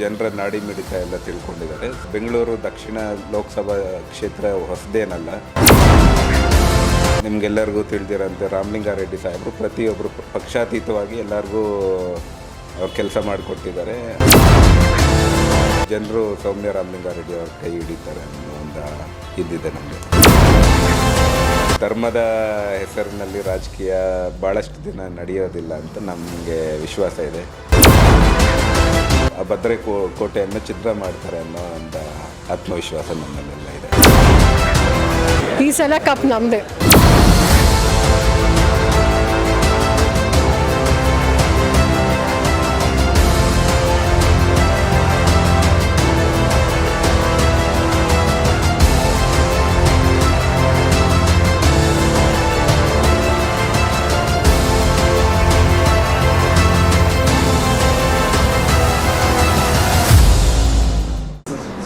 ಜನರ ನಾಡಿ ಮಿಡಿತ ಎಲ್ಲ ತಿಳ್ಕೊಂಡಿದ್ದಾರೆ. ಬೆಂಗಳೂರು ದಕ್ಷಿಣ ಲೋಕಸಭಾ ಕ್ಷೇತ್ರ ಹೊಸದೇನಲ್ಲ. ನಿಮ್ಗೆಲ್ಲರಿಗೂ ತಿಳಿದಿರಂತೆ ರಾಮಲಿಂಗಾರೆಡ್ಡಿ ಸಾಹೇಬರು ಪ್ರತಿಯೊಬ್ಬರು ಪಕ್ಷಾತೀತವಾಗಿ ಎಲ್ಲರಿಗೂ ಅವ್ರು ಕೆಲಸ ಮಾಡಿಕೊಟ್ಟಿದ್ದಾರೆ. ಜನರು ಸೌಮ್ಯ ರಾಮಲಿಂಗಾರೆಡ್ಡಿ ಅವ್ರ ಕೈ ಹಿಡಿತಾರೆ ಅನ್ನೋ ಒಂದು ಇದ್ದಿದೆ ನಮಗೆ. ಧರ್ಮದ ಹೆಸರಿನಲ್ಲಿ ರಾಜಕೀಯ ಭಾಳಷ್ಟು ದಿನ ನಡೆಯೋದಿಲ್ಲ ಅಂತ ನಮಗೆ ವಿಶ್ವಾಸ ಇದೆ. ಭದ್ರೆ ಕೋಟೆಯನ್ನು ಚಿತ್ರ ಮಾಡ್ತಾರೆ ಅನ್ನೋ ಒಂದು ಆತ್ಮವಿಶ್ವಾಸ ನಮ್ಮಲ್ಲೆಲ್ಲ ಇದೆ. ಈ ಸಲ ಕಪ್ ನಮ್ಮದೇ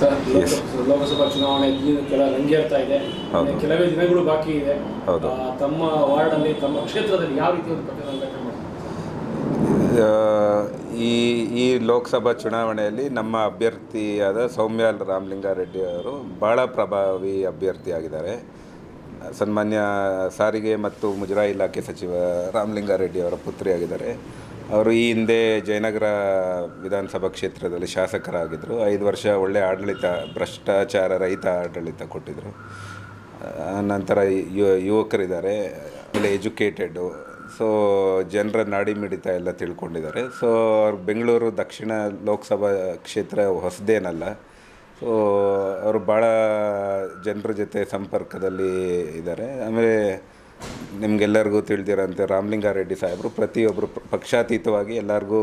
ಸರ್ ಲೋಕಸಭಾ ಚುನಾವಣೆ ಕೆಲ ರಂಗೇರ್ತಾ ಇದೆ. ಕೆಲವೇ ದಿನಗಳು ಬಾಕಿ ಇದೆ. ತಮ್ಮ ವಾರ್ಡ್ ಅಲ್ಲಿ ತಮ್ಮ ಕ್ಷೇತ್ರದಲ್ಲಿ ಯಾವ ರೀತಿ ಒಂದು ಸಂಘಟನೆ ಈ ಈ ಲೋಕಸಭಾ ಚುನಾವಣೆಯಲ್ಲಿ ನಮ್ಮ ಅಭ್ಯರ್ಥಿಯಾದ ಸೌಮ್ಯಾಲ್ ರಾಮಲಿಂಗಾರೆಡ್ಡಿ ಅವರು ಭಾಳ ಪ್ರಭಾವಿ ಅಭ್ಯರ್ಥಿಯಾಗಿದ್ದಾರೆ. ಸನ್ಮಾನ್ಯ ಸಾರಿಗೆ ಮತ್ತು ಮುಜರಾಯಿ ಇಲಾಖೆ ಸಚಿವ ರಾಮಲಿಂಗಾರೆಡ್ಡಿ ಅವರ ಪುತ್ರಿಯಾಗಿದ್ದಾರೆ. ಅವರು ಈ ಹಿಂದೆ ಜಯನಗರ ವಿಧಾನಸಭಾ ಕ್ಷೇತ್ರದಲ್ಲಿ ಶಾಸಕರಾಗಿದ್ದರು. ಐದು ವರ್ಷ ಒಳ್ಳೆ ಆಡಳಿತ, ಭ್ರಷ್ಟಾಚಾರ ರಹಿತ ಆಡಳಿತ ಕೊಟ್ಟಿದ್ದರು ನಂತರ ಯು- ಯುವಕರಿದ್ದಾರೆ, ಆಮೇಲೆ ಎಜುಕೇಟೆಡು. ಸೊ, ಜನರ ನಾಡಿ ಮಿಡಿತ ಎಲ್ಲ ತಿಳ್ಕೊಂಡಿದ್ದಾರೆ. ಸೊ, ಅವ್ರು ಬೆಂಗಳೂರು ದಕ್ಷಿಣ ಲೋಕಸಭಾ ಕ್ಷೇತ್ರ ಹೊಸದೇನಲ್ಲ. ಸೊ, ಅವರು ಭಾಳ ಜನರ ಜೊತೆ ಸಂಪರ್ಕದಲ್ಲಿ ಇದ್ದಾರೆ. ಆಮೇಲೆ ನಿಮಗೆಲ್ಲರಿಗೂ ತಿಳಿದಿರೋಂತೆ ರಾಮಲಿಂಗಾರೆಡ್ಡಿ ಸಾಹೇಬರು ಪ್ರತಿಯೊಬ್ಬರು ಪಕ್ಷಾತೀತವಾಗಿ ಎಲ್ಲರಿಗೂ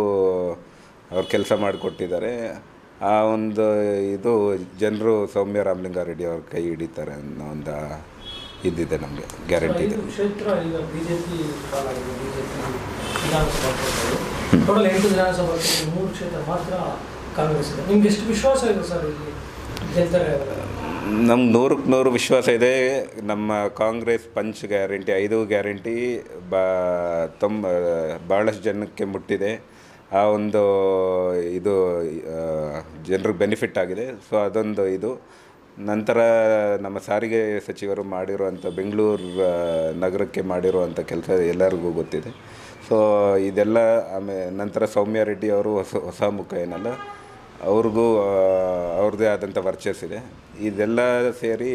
ಅವ್ರು ಕೆಲಸ ಮಾಡಿಕೊಟ್ಟಿದ್ದಾರೆ. ಆ ಒಂದು ಇದು ಜನರು ಸೌಮ್ಯ ರಾಮಲಿಂಗಾರೆಡ್ಡಿ ಅವ್ರ ಕೈ ಹಿಡಿತಾರೆ ಅನ್ನೋ ಒಂದು ಇದ್ದಿದೆ ನಮಗೆ, ಗ್ಯಾರಂಟಿ ಇದೆ. ಕಾಂಗ್ರೆಸ್ ನಿಮ್ಗೆ ಎಷ್ಟು ವಿಶ್ವಾಸ ಇದೆ ಸರ್ ನಮ್ಗೆ ನೂರಕ್ಕೆ ನೂರು ವಿಶ್ವಾಸ ಇದೆ. ನಮ್ಮ ಕಾಂಗ್ರೆಸ್ ಪಂಚ್ ಗ್ಯಾರಂಟಿ, ಐದು ಗ್ಯಾರಂಟಿ ಬಾ ತೊಂಬ ಭಾಳಷ್ಟು ಜನಕ್ಕೆ ಮುಟ್ಟಿದೆ. ಆ ಒಂದು ಇದು ಜನರಿಗೆ ಬೆನಿಫಿಟ್ ಆಗಿದೆ. ಸೊ, ಅದೊಂದು ಇದು. ನಂತರ ನಮ್ಮ ಸಾರಿಗೆ ಸಚಿವರು ಮಾಡಿರುವಂಥ ಬೆಂಗಳೂರು ನಗರಕ್ಕೆ ಮಾಡಿರುವಂಥ ಕೆಲಸ ಎಲ್ಲರಿಗೂ ಗೊತ್ತಿದೆ. ಸೊ, ಇದೆಲ್ಲ ಆಮೇಲೆ ನಂತರ ಸೌಮ್ಯ ರೆಡ್ಡಿ ಅವರು ಹೊಸ ಹೊಸ ಮುಖ ಏನಲ್ಲ. ಅವ್ರಿಗೂ ಅವ್ರದ್ದೇ ಆದಂಥ ಇದೆ. ಇದೆಲ್ಲ ಸೇರಿ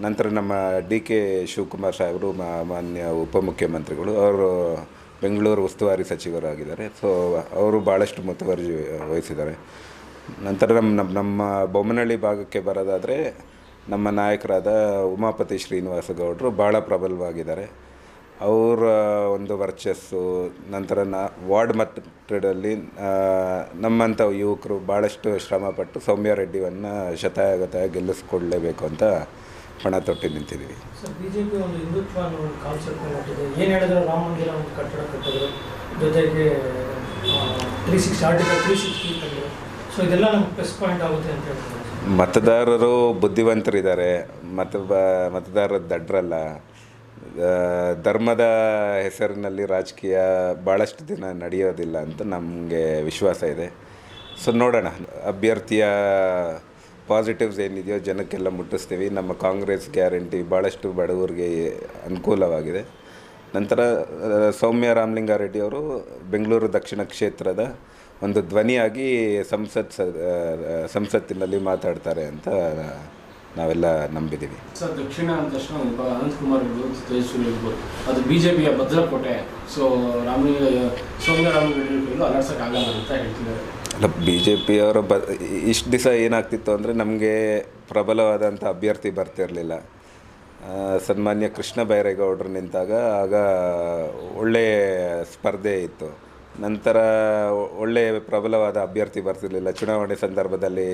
ನಂತರ ನಮ್ಮ ಡಿ ಕೆ ಶಿವಕುಮಾರ್ ಸಾಹೇಬರು ಮಾನ್ಯ ಉಪಮುಖ್ಯಮಂತ್ರಿಗಳು ಅವರು ಬೆಂಗಳೂರು ಉಸ್ತುವಾರಿ ಸಚಿವರಾಗಿದ್ದಾರೆ. ಸೊ ಅವರು ಭಾಳಷ್ಟು ಮುತುವರ್ಜಿ ವಹಿಸಿದ್ದಾರೆ. ನಂತರ ನಮ್ಮ ನಮ್ಮ ನಮ್ಮ ಬೊಮ್ಮನಹಳ್ಳಿ ಭಾಗಕ್ಕೆ ಬರೋದಾದರೆ ನಮ್ಮ ನಾಯಕರಾದ ಉಮಾಪತಿ ಶ್ರೀನಿವಾಸ ಗೌಡರು ಭಾಳ ಪ್ರಬಲವಾಗಿದ್ದಾರೆ. ಅವರ ಒಂದು ವರ್ಚಸ್ಸು ನಂತರ ನಾ ವಾರ್ಡ್ ಮಟ್ಟದಲ್ಲಿ ನಮ್ಮಂಥ ಯುವಕರು ಭಾಳಷ್ಟು ಶ್ರಮಪಟ್ಟು ಸೌಮ್ಯ ರೆಡ್ಡಿಯನ್ನು ಶತಾಯಗತ ಗೆಲ್ಲಿಸ್ಕೊಡ್ಲೇಬೇಕು ಅಂತ ಪಣ ತೊಟ್ಟು ನಿಂತಿದ್ದೀವಿ. ಜೊತೆಗೆ three article three sixty so ಇದೆಲ್ಲ ನಮ್ಗೆ ಪ್ಲಸ್ ಪಾಯಿಂಟ್ ಆಗುತ್ತೆ ಅಂತ ಹೇಳ್ತಾರೆ ಮತದಾರರು ಬುದ್ಧಿವಂತರಿದ್ದಾರೆ. ಮತ ಬ- ಮತದಾರರು ದಡ್ರಲ್ಲ. ಧರ್ಮದ ಹೆಸರಿನಲ್ಲಿ ರಾಜಕೀಯ ಭಾಳಷ್ಟು ದಿನ ನಡೆಯೋದಿಲ್ಲ ಅಂತ ನಮಗೆ ವಿಶ್ವಾಸ ಇದೆ. ಸೊ ನೋಡೋಣ. ಅಭ್ಯರ್ಥಿಯ ಪಾಸಿಟಿವ್ಸ್ ಏನಿದೆಯೋ ಜನಕ್ಕೆಲ್ಲ ಮುಟ್ಟಿಸ್ತೀವಿ. ನಮ್ಮ ಕಾಂಗ್ರೆಸ್ ಗ್ಯಾರಂಟಿ ಭಾಳಷ್ಟು ಬಡವರಿಗೆ ಅನುಕೂಲವಾಗಿದೆ. ನಂತರ ಸೌಮ್ಯ ರಾಮಲಿಂಗಾರೆಡ್ಡಿ ಅವರು ಬೆಂಗಳೂರು ದಕ್ಷಿಣ ಕ್ಷೇತ್ರದ ಒಂದು ಧ್ವನಿಯಾಗಿ ಸಂಸತ್ ಸಂಸತ್ತಿನಲ್ಲಿ ಮಾತಾಡ್ತಾರೆ ಅಂತ ನಾವೆಲ್ಲ ನಂಬಿದ್ದೀವಿ. ಸರ್ ದಕ್ಷಿಣ ಅಂದ ತಕ್ಷಣ ಅನಂತಕುಮಾರ್ ಇರ್ಬೋದು ತೇಜಸ್ವಿ ಇರ್ಬೋದು ಅದು ಪಿಯ ಭದ್ರಕೋಟೆ ಸೊ ರಾಮಲಿಂಗ ಸೌಮ್ಯ ರಾಮಲಿಂಗ ಅಲರ್ಸಕ್ಕಾಗಲ್ಲ ಅಂತ ಹೇಳ್ತಿದ್ದಾರೆ. ಅಲ್ಲ ಬಿ ಜೆ ಪಿಯವರ ಬ ಇಷ್ಟು ದಿವಸ ಏನಾಗ್ತಿತ್ತು ಅಂದರೆ ನಮಗೆ ಪ್ರಬಲವಾದಂಥ ಅಭ್ಯರ್ಥಿ ಬರ್ತಿರಲಿಲ್ಲ. ಸನ್ಮಾನ್ಯ ಕೃಷ್ಣ ಬೈರೇಗೌಡರು ನಿಂತಾಗ ಆಗ ಒಳ್ಳೆಯ ಸ್ಪರ್ಧೆ ಇತ್ತು. ನಂತರ ಒಳ್ಳೆಯ ಪ್ರಬಲವಾದ ಅಭ್ಯರ್ಥಿ ಬರ್ತಿರಲಿಲ್ಲ. ಚುನಾವಣೆ ಸಂದರ್ಭದಲ್ಲಿ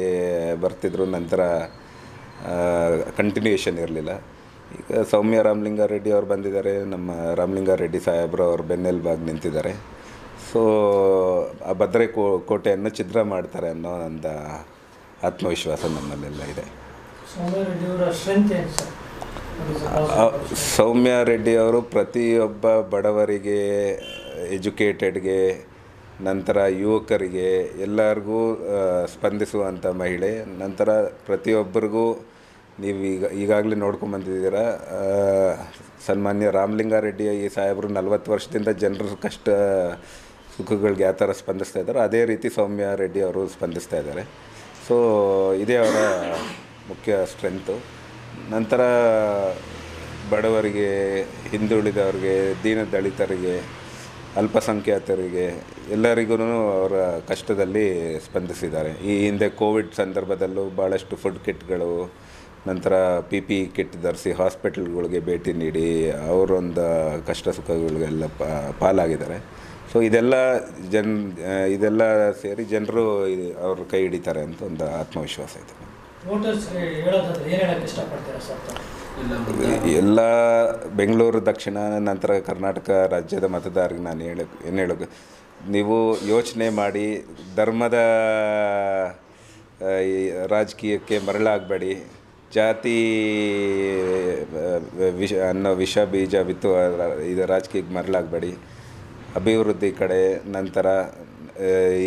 ಬರ್ತಿದ್ರು ನಂತರ ಕಂಟಿನ್ಯೂಯೇಷನ್ ಇರಲಿಲ್ಲ. ಈಗ ಸೌಮ್ಯ ರಾಮಲಿಂಗಾರೆಡ್ಡಿ ಅವ್ರು ಬಂದಿದ್ದಾರೆ ನಮ್ಮ ರಾಮಲಿಂಗಾರೆಡ್ಡಿ ಸಾಹೇಬ್ರು ಅವ್ರು ಬೆನ್ನೆಲುಬಾಗಿ ನಿಂತಿದ್ದಾರೆ. ಸೊ ಆ ಭದ್ರೆ ಕೋ ಕೋಟೆಯನ್ನು ಛಿದ್ರ ಮಾಡ್ತಾರೆ ಅನ್ನೋ ಒಂದು ಆತ್ಮವಿಶ್ವಾಸ ನಮ್ಮಲ್ಲೆಲ್ಲ ಇದೆ. ಸೌಮ್ಯ ರೆಡ್ಡಿ ಅವರ ಸ್ಟ್ರೆಂತ್ ಸರ್ ಸೌಮ್ಯ ರೆಡ್ಡಿ ಅವರು ಪ್ರತಿಯೊಬ್ಬ ಬಡವರಿಗೆ ಎಜುಕೇಟೆಡ್ಗೆ ನಂತರ ಯುವಕರಿಗೆ ಎಲ್ಲರಿಗೂ ಸ್ಪಂದಿಸುವಂಥ ಮಹಿಳೆ, ನಂತರ ಪ್ರತಿಯೊಬ್ಬರಿಗೂ ನೀವು ಈಗ, ಈಗಾಗಲೇ ನೋಡ್ಕೊಂಬಂದಿದ್ದೀರ ಸನ್ಮಾನ್ಯ ರಾಮಲಿಂಗಾರೆಡ್ಡಿ ಈ ಸಾಹೇಬರು ನಲ್ವತ್ತು ವರ್ಷದಿಂದ ಜನರ ಕಷ್ಟ, ಸುಖಗಳಿಗೆ ಯಾವ ಥರ ಸ್ಪಂದಿಸ್ತಾ ಇದ್ದಾರೋ, ಅದೇ ರೀತಿ ಸೌಮ್ಯ ರೆಡ್ಡಿ ಅವರು ಸ್ಪಂದಿಸ್ತಾ ಇದ್ದಾರೆ. ಸೊ ಇದೇ ಅವರ ಮುಖ್ಯ ಸ್ಟ್ರೆಂತು. ನಂತರ ಬಡವರಿಗೆ, ಹಿಂದುಳಿದವರಿಗೆ, ದೀನ ದಲಿತರಿಗೆ ಅಲ್ಪಸಂಖ್ಯಾತರಿಗೆ ಎಲ್ಲರಿಗೂ ಅವರ ಕಷ್ಟದಲ್ಲಿ ಸ್ಪಂದಿಸಿದ್ದಾರೆ. ಈ ಹಿಂದೆ ಕೋವಿಡ್ ಸಂದರ್ಭದಲ್ಲೂ ಭಾಳಷ್ಟು ಫುಡ್ ಕಿಟ್ಗಳು ನಂತರ ಪಿ ಪಿ ಕಿಟ್ ಧರಿಸಿ ಹಾಸ್ಪಿಟಲ್ಗಳಿಗೆ ಭೇಟಿ ನೀಡಿ ಅವರೊಂದು ಕಷ್ಟ ಸುಖಗಳಿಗೆಲ್ಲ ಪಾಲಾಗಿದ್ದಾರೆ. ಸೊ ಇದೆಲ್ಲ ಜನ್ ಇದೆಲ್ಲ ಸೇರಿ ಜನರು ಅವ್ರ ಕೈ ಹಿಡಿತಾರೆ ಅಂತ ಒಂದು ಆತ್ಮವಿಶ್ವಾಸ ಇದೆ. ಎಲ್ಲ ಬೆಂಗಳೂರು, ದಕ್ಷಿಣ, ನಂತರ ಕರ್ನಾಟಕ ರಾಜ್ಯದ ಮತದಾರರಿಗೆ ನಾನು ಹೇಳ, ಏನು ಹೇಳೋದು? ನೀವು ಯೋಚನೆ ಮಾಡಿ, ಧರ್ಮದ ರಾಜಕೀಯಕ್ಕೆ ಮರಳಾಗಬೇಡಿ. ಜಾತಿ ವಿಷ, ಅನ್ನೋ ವಿಷ, ಬೀಜ, ಬಿತ್ತು ಇದು ರಾಜಕೀಯಕ್ಕೆ ಮರಳಾಗಬೇಡಿ. ಅಭಿವೃದ್ಧಿ ಕಡೆ, ನಂತರ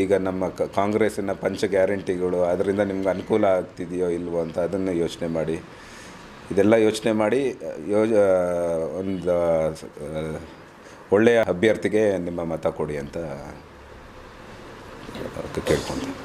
ಈಗ ನಮ್ಮ ಕಾಂಗ್ರೆಸ್ಸಿನ ಪಂಚ ಗ್ಯಾರಂಟಿಗಳು, ಅದರಿಂದ ನಿಮ್ಗೆ ಅನುಕೂಲ ಆಗ್ತಿದೆಯೋ ಇಲ್ವೋ ಅಂತ ಅದನ್ನು ಯೋಚನೆ ಮಾಡಿ. ಇದೆಲ್ಲ ಯೋಚನೆ ಮಾಡಿ ಯೋಜ ಒಂದು ಒಳ್ಳೆಯ ಅಭ್ಯರ್ಥಿಗೆ ನಿಮ್ಮ ಮತ ಕೊಡಿ ಅಂತ ಕೇಳ್ಕೊತೀನಿ